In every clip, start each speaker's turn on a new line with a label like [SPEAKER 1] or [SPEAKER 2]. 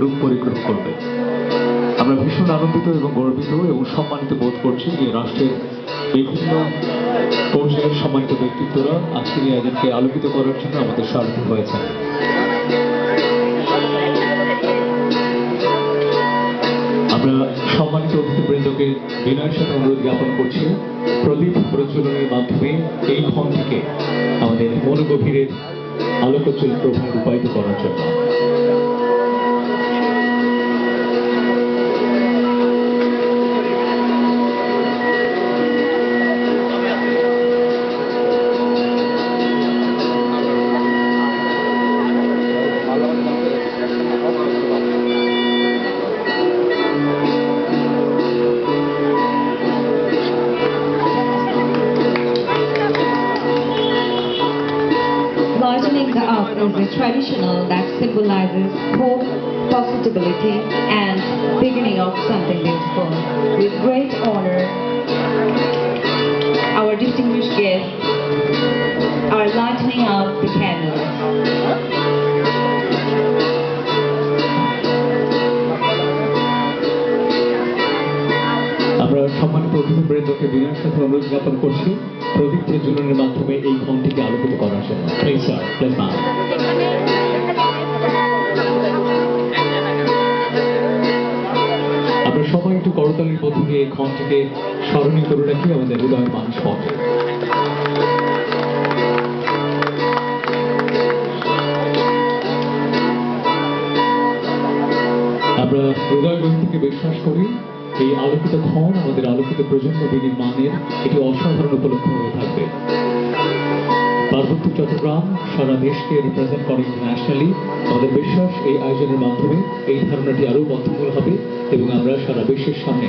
[SPEAKER 1] রূপ পরিগ্রহ করবে। আমরা ভীষণ আনন্দিত এবং গর্বিত এবং সম্মানিত বোধ করছি যে রাষ্ট্রের বিভিন্ন পর্যায়ের সম্মানিত ব্যক্তিত্বরা আজকের এই আয়োজনকে আলোকিত করার জন্য আমাদের সারথি হয়েছে আমরা সম্মানিত অতিথিবৃন্দকে বিনয়ের সাথে অনুরোধ জ্ঞাপন করছি। প্রদীপ প্রজ্বলনের মাধ্যমে এই ক্ষণ থেকে আমাদের মনোগভীরের আলোকোজ্জ্বল প্রভাব রূপায়িত করার জন্য।
[SPEAKER 2] Lighting up is a traditional that symbolizes hope, positivity, and beginning of something beautiful. With great honor, our distinguished guests are lighting up the candles.
[SPEAKER 1] আমরা সম্মানিত অতিথিবৃন্দকে বিনয়ের সাথে অনুরোধ জ্ঞাপন করছি প্রদীপ প্রজ্বলনের মাধ্যমে এই ক্ষণটিকে আলোকিত করার জন্য আমরা সবাই একটু করতালির মধ্য দিয়ে এই ক্ষণটিকে স্মরণীয় করে রাখি, আমাদের হৃদয় মানুষ পথে আমরা হৃদয় গভীর বিশ্বাস করি। এই আলোকিত ক্ষণ আমাদের আলোকিত প্রজন্ম বিনির্মাণের একটি অসাধারণ উপলক্ষ হয়ে থাকবে। পার্বত্য চট্টগ্রাম সারা দেশকে রিপ্রেজেন্ট করে ইন্টারন্যাশনালি আমাদের বিশ্বাস এই আয়োজনের মাধ্যমে এই ধারণাটি আরও বদ্ধমূল হবে এবং আমরা সারা বিশ্বের সামনে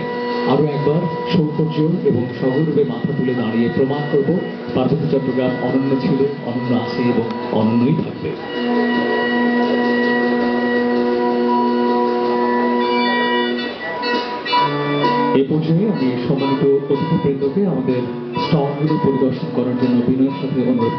[SPEAKER 1] আরও একবার সৌন্দর্য এবং সগর্বে মাথা তুলে দাঁড়িয়ে প্রমাণ করব পার্বত্য চট্টগ্রাম অনন্য ছিল, অনন্য আছে এবং অনন্যই থাকবে। এ পর্যায়ে আমি সম্মানিত অতিথিবৃন্দকে আমাদের স্টলগুলো পরিদর্শন করার জন্য বিনয়ের সাথে অনুরোধ